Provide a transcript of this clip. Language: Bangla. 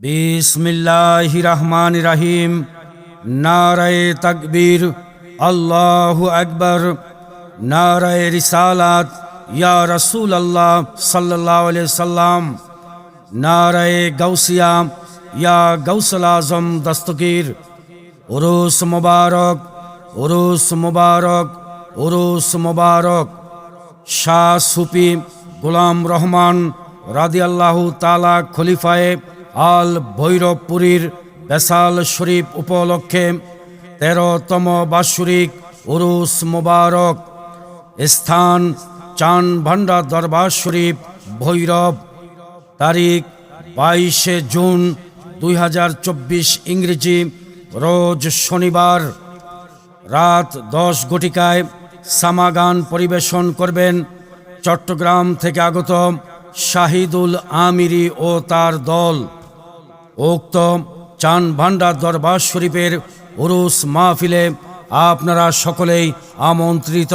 বিসমিল্লাহ রহমান রাহিম নারায় তকবীর। আল্লাহ আকবর। নারায় রিসালাত। ইয়া রসুল আল্লাহ সাল্লাহ সাল্লাম। নারায় গৌসিয়া ইয়া গৌসল আজম দস্তগীর। উরুস মুবারক। উরুস মুবারক। উরুস মুবারক। শাহ সুফি গোলাম রহমান রাদিয়াল্লাহু তালা খলিফায়ে আল ভৈরবপুরীর বেসাল শরীফ উপলক্ষে তেরোতম বাৎসরিক উরুস মুবারক স্থান চান ভান্ডা দরবার শরীফ, ভৈরব। তারিখ বাইশে জুন দুই হাজার চব্বিশ ইংরেজি, রোজ শনিবার। রাত দশ ঘটিকায় সামাগান পরিবেশন করবেন চট্টগ্রাম থেকে আগত শাহিদুল আমিরি ও তার দল। উক্ত চান ভান্ডার দরবার শরীফের উরুস মাহফিলে আপনারা সকলেই আমন্ত্রিত।